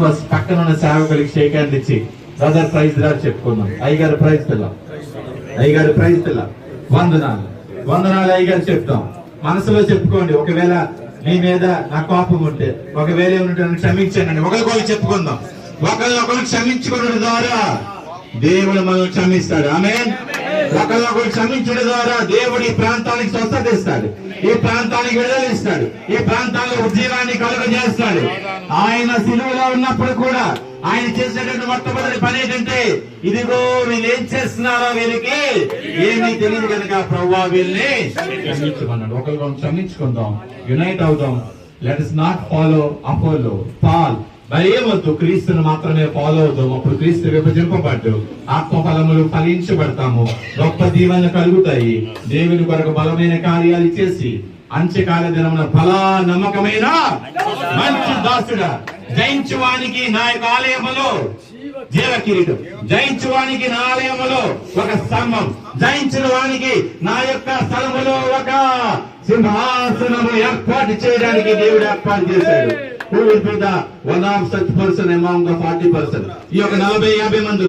First పక్కన ఉన్న సేవకులకి షేక్ హ్యాండ్ ఇచ్చి బ్రదర్ ప్రైజ్ రా చెప్పుకుందాం. అయ్యగారు ప్రైజ్ పిల్ల అయ్యగారు ప్రైజ్ పిల్ల వందనాలు. వందనాలు అయ్యగారు చెప్తాం. మనసులో చెప్పుకోండి. ఒకవేళ మీ మీద నా కోపం ఉంటే ఒకవేళ ఏమంటే క్షమించానండి ఒకరికొకరు చెప్పుకుందాం. ఒకరినొకరు క్షమించుకోవడం ద్వారా దేవుడు మనల్ని క్షమిస్తాడు. ఆమె సకల క్షమించడం ద్వారా దేవుడు ఈ ప్రాంతానికి స్వస్థత ఇస్తాడు. ఈ ప్రాంతానికి విడుదల ఇస్తాడు. ఈ ప్రాంతాల్లో ఉద్యోగాన్ని కలుగజేస్తాడు ఆయన సిలువలో ఉన్నప్పుడు కూడా ఆయన చేసినటువంటి మొట్టమొదటి పని ఏంటంటే ఇదిగో వీళ్ళు ఏం చేస్తున్నారో వీళ్ళకి ఏమీ తెలియదు కనుక ప్రవ్వా వీళ్ళని క్షమించమన్నాడు. ఒకరికొకరు క్షమించుకుందాం. యునైట్ అవుదాం. Let us not follow Apollo Paul మరి ఏమొద్దు క్రీస్తుని మాత్రమే ఫాలో అవుతాం అప్పుడు క్రీస్తు విభజింపబడ్డు ఆత్మ ఫలములు ఫలించబడతాము. గొప్ప దీవెనలు కలుగుతాయి. దేవుని కొరకు బలమైన కార్యాలు చేసి అంత్యకాల దినమున ఫలా నమ్మకమైన మంచి దాసుడా. జయించువానికి నా యొక్క ఆలయములో జీవ కిరీటం. జయించువానికి నా ఆలయములో ఒక స్తంభం. జయించిన వానికి నా యొక్క స్థలములో ఒక సింహాసనము ఏర్పాటు చేయడానికి దేవుడు ఏర్పాటు చేశాడు. Who will be the one of such person among the forty person ఈ యొక్క నలభై యాభై మంది